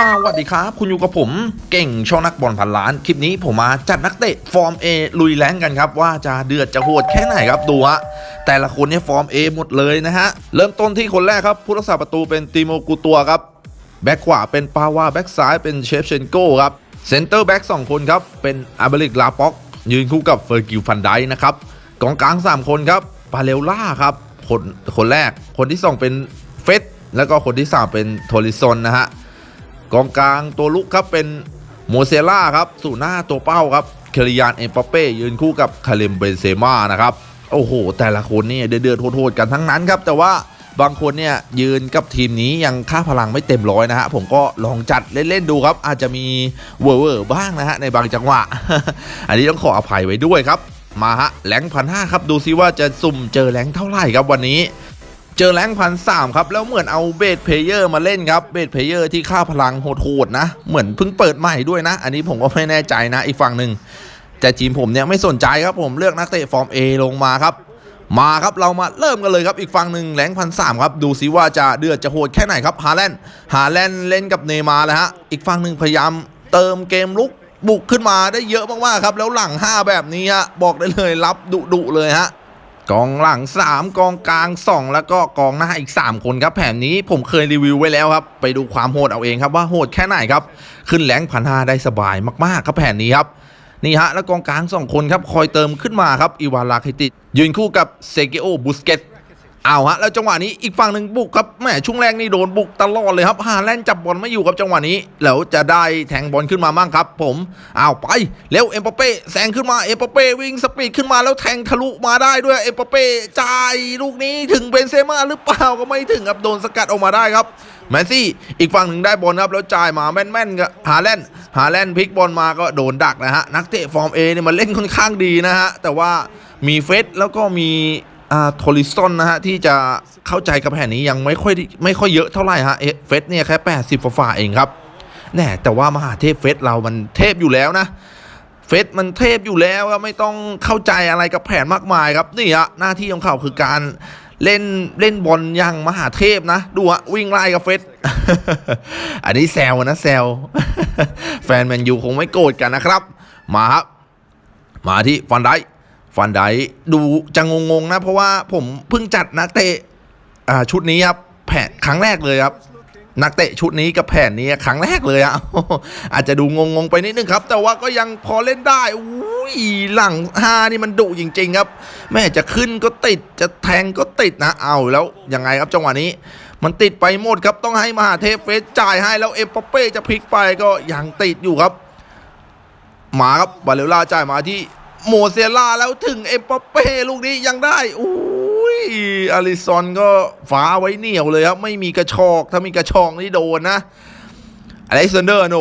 สวัสดีครับ คุณอยู่กับผมเก่งช่องนักบอลพันล้าน คลิปนี้ผมมาจัดนักเตะฟอร์ม A ลุยแรงกันครับ ว่าจะเดือดจะโหดแค่ไหนครับดูฮะแต่ละคนเนี่ยฟอร์ม A หมดเลยนะฮะ เริ่มต้นที่คนแรกครับผู้รักษาประตูเป็นติโมกูตัวครับ แบ็คขวาเป็นปาวาแบ็คซ้ายเป็นเชฟเชนโก้ครับเซนเตอร์แบ็คสองคนครับ เป็นอาเบริกลาป็อก ยืนคู่กับเฟอร์กิลฟันไดนะครับกองกลาง 3 คนครับปาเลล่าครับคนคนแรกคนที่ 2 เป็นเฟสแล้วก็คนที่ 3 เป็นโทริซอนนะฮะ กองกลางตัวลุกครับเป็นโมเซล่าครับสู่หน้าตัวเป้าครับเคลิยานเอ็มปาเป้ยืนคู่กับคาเลมเบนเซม่านะครับโอ้โห แต่ละคนนี่เดือดโหดกันทั้งนั้นครับ แต่ว่าบางคนเนี่ยยืนกับทีมนี้ยังค่าพลังไม่เต็มร้อยนะฮะผมก็ลองจัดเล่น ๆ ดูครับ อาจจะมีเวอร์บ้างนะฮะในบางจังหวะ อันนี้ต้องขออภัยไว้ด้วยครับ มาฮะแหลงพันห้าครับดูซิว่าจะสุ่มเจอแหลงเท่าไหร่ครับวันนี้ เจอแรงพันสามครับ แล้วเหมือนเอาเบสเพลเยอร์มาเล่นครับ เบสเพลเยอร์ที่ค่าพลังโหดๆนะ เหมือนเพิ่งเปิดใหม่ด้วยนะ อันนี้ผมก็ไม่แน่ใจนะอีกฝั่งหนึ่งแต่ทีมผมเนี่ยไม่สนใจครับผมเลือกนักเตะฟอร์ม A ลงมาครับ มาครับเรามาเริ่มกันเลยครับอีกฝั่งหนึ่งแรงพันสามครับ ดูซิว่าจะเดือดจะโหดแค่ไหนครับฮาแลนด์ฮาแลนด์เล่นกับเนย์มาร์แล้วฮะอีกฝั่งหนึ่งพยายามเติมเกมลุกบุกขึ้นมาได้เยอะมากๆครับ แล้วหลัง 5 แบบนี้ฮะบอกได้เลยรับดุๆเลยฮะ กองหลัง 3 กองกลาง 2 แล้วก็กองหน้าอีก 3 คนครับ แผนนี้ผมเคยรีวิวไว้แล้วครับ ไปดูความโหดเอาเองครับว่าโหดแค่ไหนครับ ขึ้นแรงพันห้าได้สบายมากๆครับแผนนี้ครับ นี่ฮะ แล้วกองกลาง 2 คนครับ คอยเติมขึ้นมาครับ อีวานลาคิติ ยืนคู่กับเซเกโอบุสเกต เอาฮะแล้วจังหวะนี้อีกฝั่งหนึ่งบุกครับแหมช่วงแรกนี่โดนบุกตลอดเลยครับฮาแลนด์จับบอลไม่อยู่ครับจังหวะนี้แล้วจะได้แทงบอลขึ้นมามั่งครับ ผมเอาไปเร็วเอ็มปเป้แซงขึ้นมาเอ็มปเป้วิ่งสปีดขึ้นมาแล้วแทงทะลุมาได้ด้วยเอ็มปเป้จ่ายลูกนี้ถึงเบนเซม่าหรือเปล่าก็ไม่ถึงครับโดนสกัดออกมาได้ครับแมนซี่อีกฝั่งหนึ่งได้บอลครับแล้วจ่ายมาแม่นๆกับฮาแลนด์ฮาแลนด์พลิกบอลมาก็โดนดักนะฮะนักเตะฟอร์มเอเนี่ยมันเล่นค่อนข้างดีนะฮะแต่ว่ามีเฟสแล้วก็มี อ่าโทริสตันนะฮะ ที่จะเข้าใจกับแผนนี้ยังไม่ค่อยไม่ค่อยเยอะเท่าไหร่ฮะเอเฟสเนี่ยแค่80ฝ่าเองครับแน่แต่ว่ามหาเทพเฟสเรามันเทพอยู่แล้วนะเฟสมันเทพอยู่แล้วไม่ต้องเข้าใจอะไรกับแผนมากมายครับนี่ฮะหน้าที่ของเขาคือการเล่นเล่นบอลอย่างมหาเทพนะดูฮะวิ่งไล่กับเฟสอันนี้แซวนะแซวแฟนแมนยูคงไม่โกรธกันนะครับ มาครับ มาที่ฟันได ฟันไดดูจะงงๆนะ เพราะว่าผมเพิ่งจัดนักเตะอ่าชุดนี้ครับแผนครั้งแรกเลยครับ นักเตะชุดนี้กับแผนนี้ครั้งแรกเลยอะอาจจะดูงงๆไปนิดนึงครับ แต่ว่าก็ยังพอเล่นได้อุ้ยหลังห้านี่มันดุจริง ๆ ครับ แม่จะขึ้นก็ติดจะแทงก็ติดนะเอาแล้วยังไงครับจังหวะนี้มันติดไปหมดครับต้องให้มหาเทพเฟสจ่ายให้แล้วเอปเป้จะพลิกไปก็ยังติดอยู่ครับ หมาครับบาเลล่าจ่ายมาที่ โมเซล่าแล้วถึงเอ็มปเป้ลูกนี้ยังได้อุ้ยอลิซอนก็ฟ้าไว้เหนียวเลยครับ ไม่มีกระชอก ถ้ามีกระชอกนี่โดนนะอเล็กซานเดอร์โน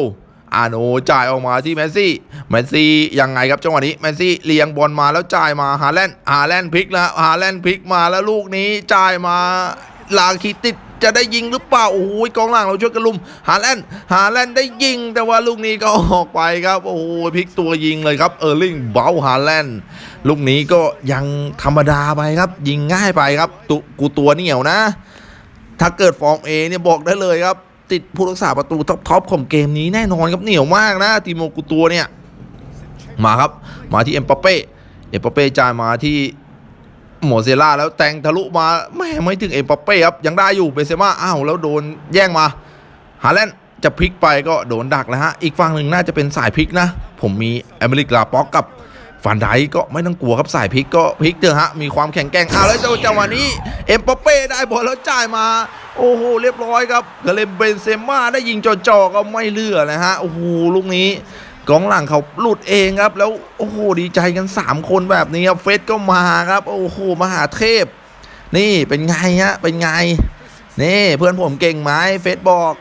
อาโนจ่ายออกมาที่แมสซี่ แมสซี่ยังไงครับจังหวะนี้ แมสซี่เลี้ยงบอลมาแล้วจ่ายมาฮาแลนด์ฮาแลนด์พลิกแล้วฮาแลนด์พลิกมาแล้วลูกนี้จ่ายมาลาคิติด จะได้ยิงหรือเปล่าโอ้โหกองหลังเราช่วยกันลุมฮาแลนด์ฮาแลนด์ได้ยิง แต่ว่าลูกนี้ก็ออกไปครับโอ้โหพลิกตัวยิงเลยครับเออร์ลิงเบลฮาแลนด์ลูกนี้ก็ยังธรรมดาไปครับ ยิงง่ายไปครับตุกูตัวเหนียวนะ ถ้าเกิดฟอร์มเอเนี่ยบอกได้เลยครับ ติดผู้รักษาประตูท็อปๆของเกมนี้แน่นอนครับเหนียวมากนะทีโมกูตัวเนี่ยมาครับ มาที่เอ็มปาเป้เอ็มปาเป้จ่ายมาที่ โมเซล่าแล้วแตงทะลุมาแม่ไม่ถึงเอ็มปาเป้ครับยังได้อยู่เบเซม่าอ้าวแล้วโดนแย่งมาฮาแลนด์จะพลิกไปก็โดนดักแล้วฮะอีกฝั่งหนึ่งน่าจะเป็นสายพลิกนะ ผมมีอเมริกลาป็อกกับฟันไดก็ไม่ต้องกลัวครับสายพลิกก็พลิกเถอะฮะมีความแข็งแกร่งอ้าวแล้วจังหวะนี้เอ็มปาเป้ได้บอลแล้วจ่ายมา โอ้โหเรียบร้อยครับกาเลมเบนเซม่าได้ยิงจ่อๆก็ไม่เลือนะฮะโอ้โหลูกนี้ กองหลังเขาหลุดเองครับ แล้วโอ้โหดีใจกัน 3 คนแบบนี้ครับเฟสก็มาครับ โอ้โหมหาเทพ นี่เป็นไงฮะเป็นไง นี่เพื่อนผมเก่งไหมเฟสบอก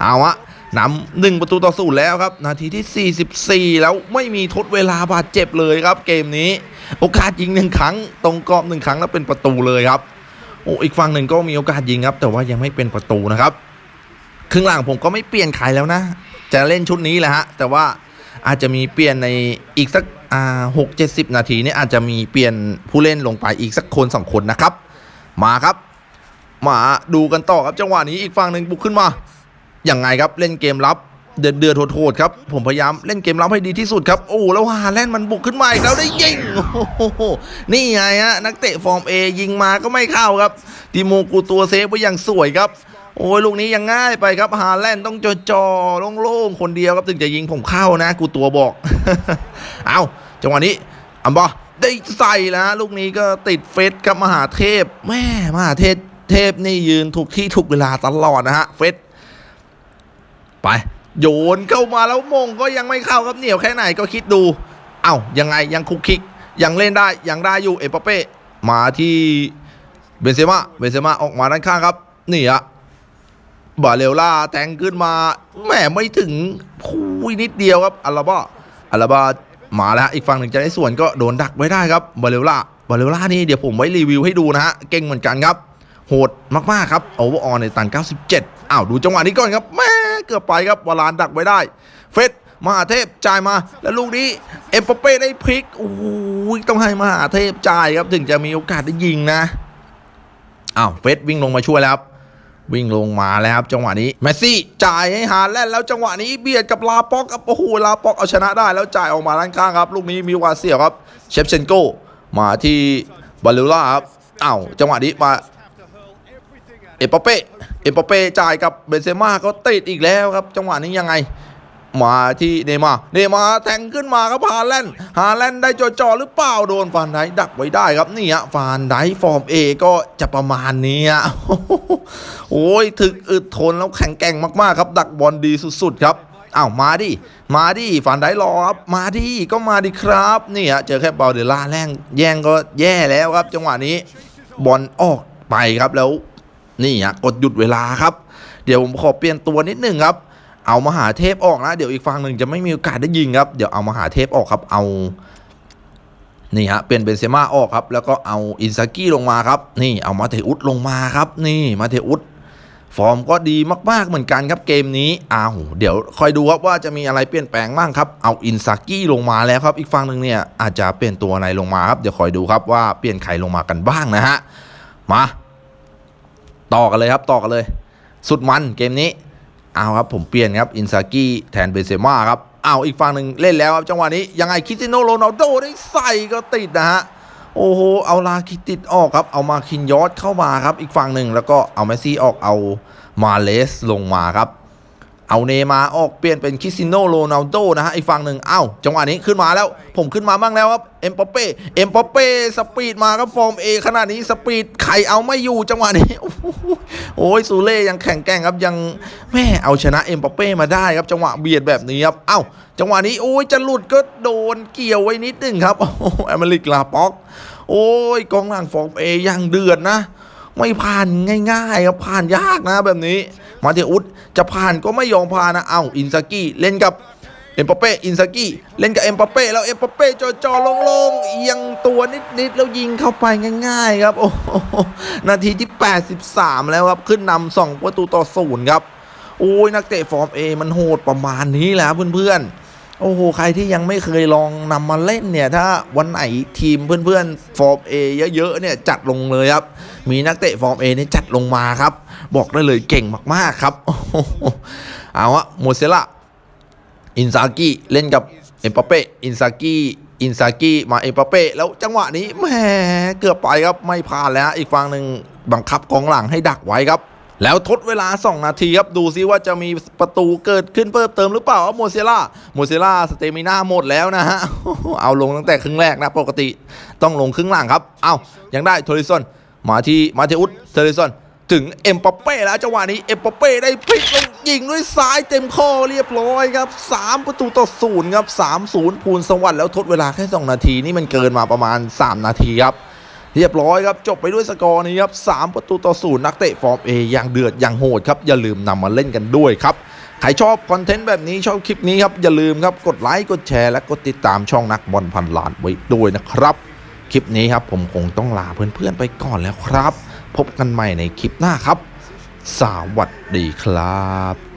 เอาอะนำหนึ่งประตูต่อศูนย์แล้วครับ นาทีที่ 44 แล้วไม่มีทดเวลาบาดเจ็บเลยครับ เกมนี้ โอกาสยิงหนึ่งครั้ง ตรงกรอบหนึ่งครั้งแล้วเป็นประตูเลยครับโอ้อีกฝั่งหนึ่งก็มีโอกาสยิงครับ แต่ว่ายังไม่เป็นประตูนะครับครึ่งหลังผมก็ไม่เปลี่ยนใครแล้วนะ จะเล่นชุดนี้แหละฮะ แต่ว่าอาจจะมีเปลี่ยนในอีกสักอ่าหกเจ็ดสิบนาทีนี่อาจจะมีเปลี่ยนผู้เล่นลงไปอีกสักคนสองคนนะครับ มาครับ มาดูกันต่อครับจังหวะนี้อีกฝั่งหนึ่งบุกขึ้นมาอยังไงครับเล่นเกมรับเดือดเดือดโหดๆครับ ผมพยายามเล่นเกมรับให้ดีที่สุดครับ โอ้แล้วฮาแลนด์มันบุกขึ้นมาอีกแล้วได้ยิงโอ้โหนี่ไงฮะนักเตะฟอร์มเอยิงมาก็ไม่เข้าครับติโมกูตัวเซฟไว้อย่างสวยครับ โอ้ยลูกนี้ยังง่ายไปครับฮาแลนด์ต้องจอจอโล่งๆคนเดียวครับถึงจะยิงผมเข้านะ กูตัวบอก เอาจังหวะนี้อัมบอได้ใส่แล้วลูกนี้ก็ติดเฟสกับมหาเทพ แม่มหาเทพเทพนี่ยืนถูกที่ถูกเวลาตลอดนะฮะเฟสไป โยนเข้ามาแล้วมงก็ยังไม่เข้าครับเหนียวแค่ไหนก็คิดดู เอ้ายังไงยังคุกคิกยังเล่นได้ยังได้อยู่เอปเป้มาที่เบนเซม่าเบนเซม่าออกมาด้านข้างครับ นี่อะ บาเลล่าแทงขึ้นมาแหมไม่ถึงคุยนิดเดียวครับอัลบาอัลบามาแล้วอีกฝั่งหนึ่งจะได้ส่วนก็โดนดักไว้ได้ครับบาเลล่าบาเลล่านี่เดี๋ยวผมไว้รีวิวให้ดูนะฮะเก่งเหมือนกันครับ โหดมากๆครับโอเวอร์ออนในตัน97อ้าวดูจังหวะนี้ก่อนครับแม่เกือบไปครับวาลานดักไว้ได้ เฟสมหาเทพจ่ายมาแล้วลูกนี้เอ็มปเป้ได้พลิกโอ้ยต้องให้มหาเทพจ่ายครับถึงจะมีโอกาสได้ยิงนะอ้าวเฟสวิ่งลงมาช่วยแล้วครับ วิ่งลงมาแล้วครับจังหวะนี้แมสซี่จ่ายให้ฮาแลนด์แล้วจังหวะนี้เบียดกับลาป็อกครับโอ้โหลาป็อกเอาชนะได้แล้วจ่ายออกมาด้านข้างครับลูกนี้มีวาเสียครับเชฟเชนโกมาที่บาลูล่าครับอ้าวจังหวะนี้มาเอปเป้เอปเป้จ่ายกับเบนเซม่าก็ติดอีกแล้วครับ จังหวะนี้ยังไง มาที่เนย์มาเนย์มาแทงขึ้นมาครับฮาแลนด์ฮาแลนด์ได้จ่อๆหรือเปล่าโดนฟานไดดักไว้ได้ครับนี่ฮะฟานไดฟอร์มเอก็จะประมาณนี้ฮะโอ้ยถึกอึดทนแล้วแข็งแกร่งมากๆครับดักบอลดีสุดๆครับอ้าวมาดิ มาดิฟานไดรอครับ มาดิ ก็มาดิครับนี่ฮะเจอแค่บาลเดล่าแรงแย่งก็แย่แล้วครับ จังหวะนี้ บอลออกไปครับแล้ว นี่ฮะกดหยุดเวลาครับ เดี๋ยวผมขอเปลี่ยนตัวนิดหนึ่งครับ เอามหาเทพออกนะเดี๋ยวอีกฝั่งหนึ่งจะไม่มีโอกาสได้ยิงครับ เดี๋ยวเอามหาเทพออกครับ เอานี่ฮะเปลี่ยนเบนเซม่าออกครับ แล้วก็เอาอินซากิลงมาครับนี่เอามาเทอุสลงมาครับ นี่มาเทอุสฟอร์มก็ดีมากๆเหมือนกันครับเกมนี้อ้าวเดี๋ยวคอยดูครับว่าจะมีอะไรเปลี่ยนแปลงบ้างครับเอาอินซากิลงมาแล้วครับ อีกฝั่งหนึ่งเนี่ยอาจจะเปลี่ยนตัวอะไรลงมาครับเดี๋ยวคอยดูครับว่าเปลี่ยนใครลงมากันบ้างนะฮะมา ต่อกันเลยครับต่อกันเลย สุดมันเกมนี้ เอาครับผมเปลี่ยนครับอินซากี้แทนเบนเซม่าครับเอาอีกฝั่งหนึ่งเล่นแล้วครับจังหวะนี้ยังไงคิสติโนโรนัลโดได้ใส่ก็ติดนะฮะโอ้โหเอาลาคิติดออกครับ เอามาคินยอสเข้ามาครับ อีกฝั่งหนึ่งแล้วก็เอาเมสซี่ออกเอามาเลสลงมาครับ เอาเนมาออกเปลี่ยนเป็นคริสติโนโรนัลโดนะฮะอีกฝั่งหนึ่งเอ้าจังหวะนี้ขึ้นมาแล้ว ผมขึ้นมาบ้างแล้วครับเอ็มปาเป้เอ็มปาเป้สปีดมาครับฟอร์มเอขนาดนี้สปีดไข่เอาไม่อยู่จังหวะนี้โอ้โหโอ้ยซูเล่ยังแข็งแกร่งครับยังแม่เอาชนะเอ็มปาเป้มาได้ครับ จังหวะเบียดแบบนี้ครับเอ้าจังหวะนี้โอ้ยจะหลุดก็โดนเกี่ยวไว้นิดหนึงครับโอ้อเมริกลาป็อก โอ้ยกองหลังฟอร์มเอยังเดือดนะ ไม่ผ่านง่ายๆครับผ่านยากนะแบบนี้ มาเทอุสจะผ่านก็ไม่ยอมผ่านนะเอ้าอินซากิเล่นกับเอ็มปาเป้อินซากิเล่นกับเอ็มปาเป้แล้วเอ็มปาเป้จอๆลงๆเอียงตัวนิดๆแล้วยิงเข้าไปง่ายๆครับโอ้โหนาทีที่ 83 แล้วครับขึ้นนำสองประตูต่อศูนย์ครับโอ้ยนักเตะฟอร์มเอมันโหดประมาณนี้แล้วเพื่อนๆ โอ้โห ใครที่ยังไม่เคยลองนำมาเล่นเนี่ย ถ้าวันไหนทีมเพื่อนๆ ฟอร์มเอเยอะๆ เนี่ย จัดลงเลยครับ มีนักเตะฟอร์มเอเนี่ยจัดลงมาครับ บอกได้เลยเก่งมากๆครับ เอาอะโมเซล่าอินซากิเล่นกับเอ็มปาเป้อินซากิอินซากิมาเอ็มปาเป้แล้วจังหวะนี้แหมเกือบไปครับไม่ผ่านแล้วอีกฝั่งหนึ่งบังคับกองหลังให้ดักไว้ครับ แล้วทดเวลา 2 นาทีครับ ดูซิว่าจะมีประตูเกิดขึ้นเพิ่มเติมหรือเปล่าโมเซล่าโมเซล่าสเตมิน่าหมดแล้วนะฮะ เอาลงตั้งแต่ครึ่งแรกนะ ปกติต้องลงครึ่งหลังครับ เอายังได้โทริซอนมาที่มาเทอุสเทริซอนถึงเอ็มปเป้แล้วจังหวะนี้เอ็มปเป้ได้พลิกลงยิงด้วยซ้ายเต็มข้อเรียบร้อยครับ 3 ประตูต่อศูนย์ครับ3-0ภูลสวัสดิ์แล้วทดเวลาแค่ 2 นาทีนี่มันเกินมาประมาณ 3 นาทีครับ เรียบร้อยครับ จบไปด้วยสกอร์นี้ครับ3ประตูต่อศูนย์นักเตะฟอร์มเออย่างเดือดอย่างโหดครับ อย่าลืมนำมาเล่นกันด้วยครับ ใครชอบคอนเทนต์แบบนี้ชอบคลิปนี้ครับ อย่าลืมครับกดไลค์กดแชร์และกดติดตามช่องนักบอลพันล้านไว้ด้วยนะครับ คลิปนี้ครับผมคงต้องลาเพื่อนๆไปก่อนแล้วครับ พบกันใหม่ในคลิปหน้าครับ สวัสดีครับ